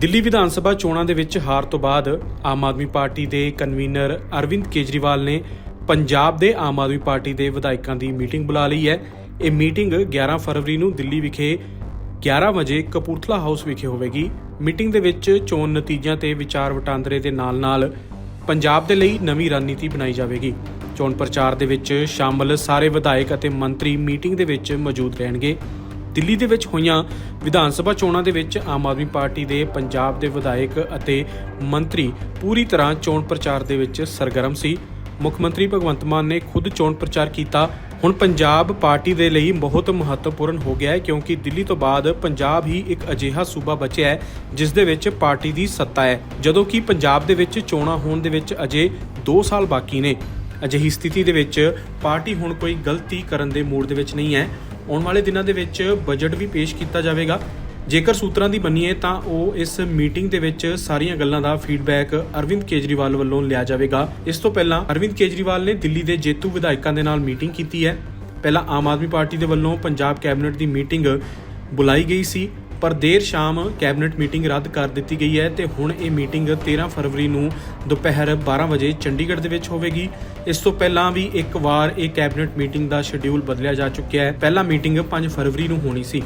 ਦਿੱਲੀ ਵਿਧਾਨ ਸਭਾ ਚੋਣਾਂ ਦੇ ਵਿੱਚ ਹਾਰ ਤੋਂ ਬਾਅਦ ਆਮ ਆਦਮੀ ਪਾਰਟੀ ਦੇ ਕਨਵੀਨਰ ਅਰਵਿੰਦ ਕੇਜਰੀਵਾਲ ਨੇ ਪੰਜਾਬ ਦੇ ਆਮ ਆਦਮੀ ਪਾਰਟੀ ਦੇ ਵਿਧਾਇਕਾਂ ਦੀ ਮੀਟਿੰਗ ਬੁਲਾ ਲਈ ਹੈ। ਇਹ ਮੀਟਿੰਗ 11 ਫਰਵਰੀ ਨੂੰ ਦਿੱਲੀ ਵਿਖੇ 11 ਵਜੇ ਕਪੂਰਥਲਾ ਹਾਊਸ ਵਿਖੇ ਹੋਵੇਗੀ। ਮੀਟਿੰਗ ਦੇ ਵਿੱਚ ਚੋਣ ਨਤੀਜਿਆਂ ਤੇ ਵਿਚਾਰ ਵਟਾਂਦਰੇ ਦੇ ਨਾਲ-ਨਾਲ ਪੰਜਾਬ ਦੇ ਲਈ ਨਵੀਂ ਰਣਨੀਤੀ ਬਣਾਈ ਜਾਵੇਗੀ। ਚੋਣ ਪ੍ਰਚਾਰ ਦੇ ਵਿੱਚ ਸ਼ਾਮਲ ਸਾਰੇ ਵਿਧਾਇਕ ਅਤੇ ਮੰਤਰੀ ਮੀਟਿੰਗ ਦੇ ਵਿੱਚ ਮੌਜੂਦ ਰਹਿਣਗੇ। ਦਿੱਲੀ ਦੇ ਵਿੱਚ ਹੋਈਆਂ ਵਿਧਾਨ ਸਭਾ ਚੋਣਾਂ ਦੇ ਵਿੱਚ ਆਮ ਆਦਮੀ ਪਾਰਟੀ ਦੇ ਪੰਜਾਬ ਦੇ ਵਿਧਾਇਕ ਅਤੇ ਮੰਤਰੀ ਪੂਰੀ ਤਰ੍ਹਾਂ ਚੋਣ ਪ੍ਰਚਾਰ ਦੇ ਵਿੱਚ ਸਰਗਰਮ ਸੀ। ਮੁੱਖ ਮੰਤਰੀ ਭਗਵੰਤ ਮਾਨ ਨੇ ਖੁਦ ਚੋਣ ਪ੍ਰਚਾਰ ਕੀਤਾ। ਹੁਣ ਪੰਜਾਬ ਪਾਰਟੀ ਦੇ ਲਈ ਬਹੁਤ ਮਹੱਤਵਪੂਰਨ ਹੋ ਗਿਆ ਹੈ ਕਿਉਂਕਿ ਦਿੱਲੀ ਤੋਂ ਬਾਅਦ ਪੰਜਾਬ ਹੀ ਇੱਕ ਅਜਿਹਾ ਸੂਬਾ ਬਚਿਆ ਹੈ, ਜਿਸ ਦੇ ਵਿੱਚ ਪਾਰਟੀ ਦੀ ਸੱਤਾ ਹੈ। ਜਦੋਂ ਕਿ ਪੰਜਾਬ ਦੇ ਵਿੱਚ ਚੋਣਾਂ ਹੋਣ ਦੇ ਵਿੱਚ ਅਜੇ 2 ਸਾਲ ਬਾਕੀ ਨੇ। ਅਜਿਹੀ ਸਥਿਤੀ ਦੇ ਵਿੱਚ ਪਾਰਟੀ ਹੁਣ ਕੋਈ ਗਲਤੀ ਕਰਨ ਦੇ ਮੂਡ ਦੇ ਵਿੱਚ ਨਹੀਂ ਹੈ। ਆਉਣ ਵਾਲੇ ਦਿਨਾਂ ਦੇ ਵਿੱਚ ਬਜਟ ਵੀ ਪੇਸ਼ ਕੀਤਾ ਜਾਵੇਗਾ। ਜੇਕਰ ਸੂਤਰਾਂ ਦੀ ਬਣੀਏ ਤਾਂ ਉਹ ਇਸ ਮੀਟਿੰਗ ਦੇ ਵਿੱਚ ਸਾਰੀਆਂ ਗੱਲਾਂ ਦਾ ਫੀਡਬੈਕ ਅਰਵਿੰਦ ਕੇਜਰੀਵਾਲ ਵੱਲੋਂ ਲਿਆ ਜਾਵੇਗਾ। ਇਸ ਤੋਂ ਪਹਿਲਾਂ ਅਰਵਿੰਦ ਕੇਜਰੀਵਾਲ ਨੇ ਦਿੱਲੀ ਦੇ ਜੇਤੂ ਵਿਧਾਇਕਾਂ ਦੇ ਨਾਲ ਮੀਟਿੰਗ ਕੀਤੀ ਹੈ। ਪਹਿਲਾਂ ਆਮ ਆਦਮੀ ਪਾਰਟੀ ਦੇ ਵੱਲੋਂ ਪੰਜਾਬ ਕੈਬਨਿਟ ਦੀ ਮੀਟਿੰਗ ਬੁਲਾਈ ਗਈ ਸੀ। ਪਰ ਦੇਰ ਸ਼ਾਮ ਕੈਬਨਿਟ ਮੀਟਿੰਗ ਰੱਦ ਕਰ ਦਿੱਤੀ ਗਈ ਹੈ ਤੇ ਹੁਣ ਇਹ ਮੀਟਿੰਗ 13 ਫਰਵਰੀ ਨੂੰ ਦੁਪਹਿਰ 12 ਵਜੇ ਚੰਡੀਗੜ੍ਹ ਦੇ ਵਿੱਚ ਹੋਵੇਗੀ। ਇਸ ਤੋਂ ਪਹਿਲਾਂ ਵੀ ਇੱਕ ਵਾਰ ਇਹ ਕੈਬਨਿਟ ਮੀਟਿੰਗ ਦਾ ਸ਼ਡਿਊਲ ਬਦਲਿਆ ਜਾ ਚੁੱਕਿਆ ਹੈ। ਪਹਿਲਾ ਮੀਟਿੰਗ 5 ਫਰਵਰੀ ਨੂੰ ਹੋਣੀ ਸੀ।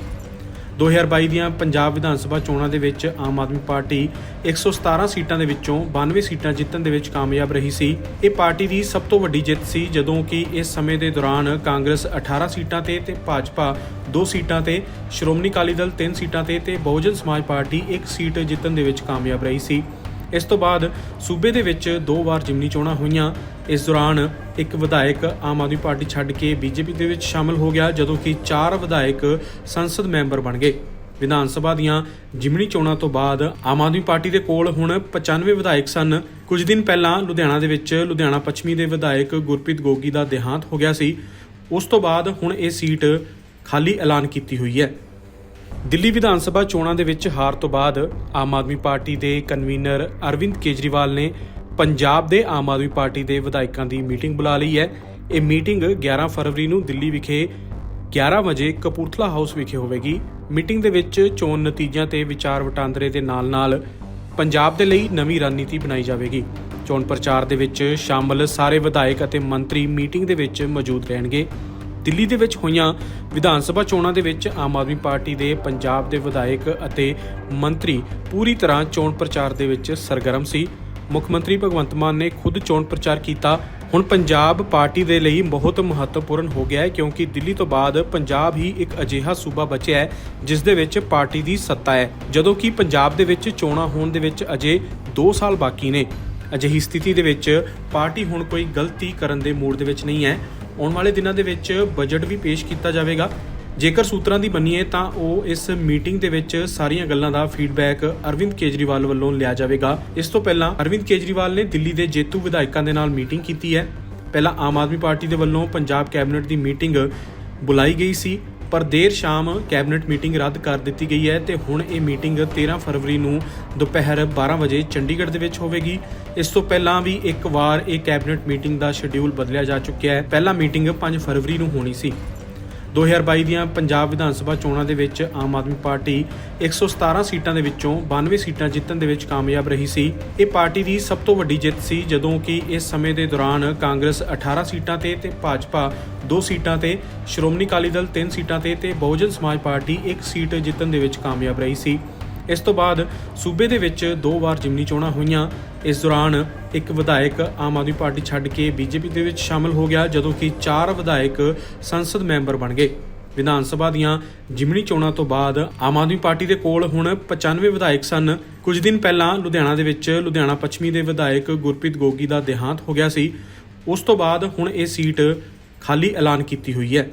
2022 ਦੀਆਂ ਪੰਜਾਬ ਵਿਧਾਨ ਸਭਾ ਚੋਣਾਂ ਦੇ ਵਿੱਚ ਆਮ ਆਦਮੀ ਪਾਰਟੀ 117 ਸੀਟਾਂ ਦੇ ਵਿੱਚੋਂ 92 ਸੀਟਾਂ ਜਿੱਤਣ ਦੇ ਵਿੱਚ ਕਾਮਯਾਬ ਰਹੀ ਸੀ। ਇਹ ਪਾਰਟੀ ਦੀ ਸਭ ਤੋਂ ਵੱਡੀ ਜਿੱਤ ਸੀ ਜਦੋਂ ਕਿ ਇਸ ਸਮੇਂ ਦੇ ਦੌਰਾਨ ਕਾਂਗਰਸ 18 ਸੀਟਾਂ ਤੇ ਤੇ ਭਾਜਪਾ 2 ਸੀਟਾਂ ਤੇ, ਸ਼੍ਰੋਮਣੀ ਅਕਾਲੀ ਦਲ 3 ਸੀਟਾਂ ਤੇ ਤੇ ਬਹੁਜਨ ਸਮਾਜ ਪਾਰਟੀ 1 ਸੀਟ ਜਿੱਤਣ ਦੇ ਵਿੱਚ ਕਾਮਯਾਬ ਰਹੀ ਸੀ। ਇਸ ਤੋਂ ਬਾਅਦ ਸੂਬੇ ਦੇ ਵਿੱਚ ਦੋ ਵਾਰ ਜਿਮਨੀ ਚੋਣਾਂ ਹੋਈਆਂ। ਇਸ ਦੌਰਾਨ ਇੱਕ ਵਿਧਾਇਕ ਆਮ ਆਦਮੀ ਪਾਰਟੀ ਛੱਡ ਕੇ ਬੀਜੇਪੀ ਦੇ ਵਿੱਚ ਸ਼ਾਮਲ ਹੋ ਗਿਆ, ਜਦੋਂ ਕਿ ਚਾਰ ਵਿਧਾਇਕ ਸੰਸਦ ਮੈਂਬਰ ਬਣ ਗਏ। ਵਿਧਾਨ ਸਭਾ ਦੀਆਂ ਜਿਮਨੀ ਚੋਣਾਂ ਤੋਂ ਬਾਅਦ ਆਮ ਆਦਮੀ ਪਾਰਟੀ ਦੇ ਕੋਲ ਹੁਣ 95 ਵਿਧਾਇਕ ਸਨ। ਕੁਝ ਦਿਨ ਪਹਿਲਾਂ ਲੁਧਿਆਣਾ ਦੇ ਵਿੱਚ ਲੁਧਿਆਣਾ ਪੱਛਮੀ ਦੇ ਵਿਧਾਇਕ ਗੁਰਪ੍ਰੀਤ ਗੋਗੀ ਦਾ ਦੇਹਾਂਤ ਹੋ ਗਿਆ ਸੀ। ਉਸ ਤੋਂ ਬਾਅਦ ਹੁਣ ਇਹ ਸੀਟ ਖਾਲੀ ਐਲਾਨ ਕੀਤੀ ਹੋਈ ਹੈ। ਦਿੱਲੀ ਵਿਧਾਨ ਸਭਾ ਚੋਣਾਂ ਦੇ ਵਿੱਚ ਹਾਰ ਤੋਂ ਬਾਅਦ ਆਮ ਆਦਮੀ ਪਾਰਟੀ ਦੇ ਕਨਵੀਨਰ ਅਰਵਿੰਦ ਕੇਜਰੀਵਾਲ ਨੇ ਪੰਜਾਬ ਦੇ ਆਮ ਆਦਮੀ ਪਾਰਟੀ ਦੇ ਵਿਧਾਇਕਾਂ ਦੀ ਮੀਟਿੰਗ ਬੁਲਾ ਲਈ ਹੈ। ਇਹ ਮੀਟਿੰਗ 11 ਫਰਵਰੀ ਨੂੰ ਦਿੱਲੀ ਵਿਖੇ 11 ਵਜੇ ਕਪੂਰਥਲਾ ਹਾਊਸ ਵਿਖੇ ਹੋਵੇਗੀ। ਮੀਟਿੰਗ ਦੇ ਵਿੱਚ ਚੋਣ ਨਤੀਜਿਆਂ ਤੇ ਵਿਚਾਰ ਵਟਾਂਦਰੇ ਦੇ ਨਾਲ-ਨਾਲ ਪੰਜਾਬ ਦੇ ਲਈ ਨਵੀਂ ਰਣਨੀਤੀ ਬਣਾਈ ਜਾਵੇਗੀ। ਚੋਣ ਪ੍ਰਚਾਰ ਦੇ ਵਿੱਚ ਸ਼ਾਮਲ ਸਾਰੇ ਵਿਧਾਇਕ ਅਤੇ ਮੰਤਰੀ ਮੀਟਿੰਗ ਦੇ ਵਿੱਚ ਮੌਜੂਦ ਰਹਿਣਗੇ। ਦਿੱਲੀ ਦੇ ਵਿੱਚ ਹੋਈਆਂ ਵਿਧਾਨ ਸਭਾ ਚੋਣਾਂ ਦੇ ਵਿੱਚ ਆਮ ਆਦਮੀ ਪਾਰਟੀ ਦੇ ਪੰਜਾਬ ਦੇ ਵਿਧਾਇਕ ਅਤੇ ਮੰਤਰੀ ਪੂਰੀ ਤਰ੍ਹਾਂ ਚੋਣ ਪ੍ਰਚਾਰ ਦੇ ਵਿੱਚ ਸਰਗਰਮ ਸੀ। ਮੁੱਖ ਮੰਤਰੀ ਭਗਵੰਤ ਮਾਨ ਨੇ ਖੁਦ ਚੋਣ ਪ੍ਰਚਾਰ ਕੀਤਾ। ਹੁਣ ਪੰਜਾਬ ਪਾਰਟੀ ਦੇ ਲਈ ਬਹੁਤ ਮਹੱਤਵਪੂਰਨ ਹੋ ਗਿਆ ਹੈ ਕਿਉਂਕਿ ਦਿੱਲੀ ਤੋਂ ਬਾਅਦ ਪੰਜਾਬ ਹੀ ਇੱਕ ਅਜਿਹਾ ਸੂਬਾ ਬਚਿਆ ਹੈ, ਜਿਸ ਦੇ ਵਿੱਚ ਪਾਰਟੀ ਦੀ ਸੱਤਾ ਹੈ। ਜਦੋਂ ਕਿ ਪੰਜਾਬ ਦੇ ਵਿੱਚ ਚੋਣਾਂ ਹੋਣ ਦੇ ਵਿੱਚ ਅਜੇ 2 ਸਾਲ ਬਾਕੀ ਨੇ। ਅਜਿਹੀ ਸਥਿਤੀ ਦੇ ਵਿੱਚ ਪਾਰਟੀ ਹੁਣ ਕੋਈ ਗਲਤੀ ਕਰਨ ਦੇ ਮੂਡ ਦੇ ਵਿੱਚ ਨਹੀਂ ਹੈ। ਆਉਣ ਵਾਲੇ ਦਿਨਾਂ ਦੇ ਵਿੱਚ ਬਜਟ ਵੀ ਪੇਸ਼ ਕੀਤਾ ਜਾਵੇਗਾ। ਜੇਕਰ ਸੂਤਰਾਂ ਦੀ ਮੰਨੀਏ ਤਾਂ ਉਹ ਇਸ ਮੀਟਿੰਗ ਦੇ ਵਿੱਚ ਸਾਰੀਆਂ ਗੱਲਾਂ ਦਾ ਫੀਡਬੈਕ ਅਰਵਿੰਦ ਕੇਜਰੀਵਾਲ ਵੱਲੋਂ ਲਿਆ ਜਾਵੇਗਾ। ਇਸ ਤੋਂ ਪਹਿਲਾਂ ਅਰਵਿੰਦ ਕੇਜਰੀਵਾਲ ਨੇ ਦਿੱਲੀ ਦੇ ਜੇਤੂ ਵਿਧਾਇਕਾਂ ਦੇ ਨਾਲ ਮੀਟਿੰਗ ਕੀਤੀ ਹੈ। ਪਹਿਲਾਂ ਆਮ ਆਦਮੀ ਪਾਰਟੀ ਦੇ ਵੱਲੋਂ ਪੰਜਾਬ ਕੈਬਨਿਟ ਦੀ ਮੀਟਿੰਗ ਬੁਲਾਈ ਗਈ ਸੀ। ਪਰ ਦੇਰ ਸ਼ਾਮ ਕੈਬਨਿਟ ਮੀਟਿੰਗ ਰੱਦ ਕਰ ਦਿੱਤੀ ਗਈ ਹੈ ਤੇ ਹੁਣ ਇਹ ਮੀਟਿੰਗ 13 ਫਰਵਰੀ ਨੂੰ ਦੁਪਹਿਰ 12 ਵਜੇ ਚੰਡੀਗੜ੍ਹ ਦੇ ਵਿੱਚ ਹੋਵੇਗੀ। ਇਸ ਤੋਂ ਪਹਿਲਾਂ ਵੀ ਇੱਕ ਵਾਰ ਇਹ ਕੈਬਨਿਟ ਮੀਟਿੰਗ ਦਾ ਸ਼ਡਿਊਲ ਬਦਲਿਆ ਜਾ ਚੁੱਕਿਆ ਹੈ। ਪਹਿਲਾ ਮੀਟਿੰਗ 5 ਫਰਵਰੀ ਨੂੰ ਹੋਣੀ ਸੀ। 2022 ਦੀਆਂ ਪੰਜਾਬ ਵਿਧਾਨ ਸਭਾ ਚੋਣਾਂ ਦੇ ਵਿੱਚ ਆਮ ਆਦਮੀ ਪਾਰਟੀ 117 ਸੀਟਾਂ ਦੇ ਵਿੱਚੋਂ 92 ਸੀਟਾਂ ਜਿੱਤਣ ਦੇ ਵਿੱਚ ਕਾਮਯਾਬ ਰਹੀ ਸੀ। ਇਹ ਪਾਰਟੀ ਦੀ ਸਭ ਤੋਂ ਵੱਡੀ ਜਿੱਤ ਸੀ ਜਦੋਂ ਕਿ ਇਸ ਸਮੇਂ ਦੇ ਦੌਰਾਨ ਕਾਂਗਰਸ 18 ਸੀਟਾਂ ਤੇ ਤੇ ਭਾਜਪਾ 2 ਸੀਟਾਂ ਤੇ, ਸ਼੍ਰੋਮਣੀ ਅਕਾਲੀ ਦਲ 3 ਸੀਟਾਂ ਤੇ ਤੇ ਬਹੁਜਨ ਸਮਾਜ ਪਾਰਟੀ 1 ਸੀਟ ਜਿੱਤਣ ਦੇ ਵਿੱਚ ਕਾਮਯਾਬ ਰਹੀ ਸੀ। ਇਸ ਤੋਂ ਬਾਅਦ ਸੂਬੇ ਦੇ ਵਿੱਚ ਦੋ ਵਾਰ ਜਿਮਨੀ ਚੋਣਾਂ ਹੋਈਆਂ। ਇਸ ਦੌਰਾਨ ਇੱਕ ਵਿਧਾਇਕ ਆਮ ਆਦਮੀ ਪਾਰਟੀ ਛੱਡ ਕੇ ਬੀਜੇਪੀ ਦੇ ਵਿੱਚ ਸ਼ਾਮਲ ਹੋ ਗਿਆ, ਜਦੋਂ ਕਿ ਚਾਰ ਵਿਧਾਇਕ ਸੰਸਦ ਮੈਂਬਰ ਬਣ ਗਏ। ਵਿਧਾਨ ਸਭਾ ਦੀਆਂ ਜਿਮਨੀ ਚੋਣਾਂ ਤੋਂ ਬਾਅਦ ਆਮ ਆਦਮੀ ਪਾਰਟੀ ਦੇ ਕੋਲ ਹੁਣ 95 ਵਿਧਾਇਕ ਸਨ। ਕੁਝ ਦਿਨ ਪਹਿਲਾਂ ਲੁਧਿਆਣਾ ਦੇ ਵਿੱਚ ਲੁਧਿਆਣਾ ਪੱਛਮੀ ਦੇ ਵਿਧਾਇਕ ਗੁਰਪ੍ਰੀਤ ਗੋਗੀ ਦਾ ਦੇਹਾਂਤ ਹੋ ਗਿਆ ਸੀ। ਉਸ ਤੋਂ ਬਾਅਦ ਹੁਣ ਇਹ ਸੀਟ ਖਾਲੀ ਐਲਾਨ ਕੀਤੀ ਹੋਈ ਹੈ।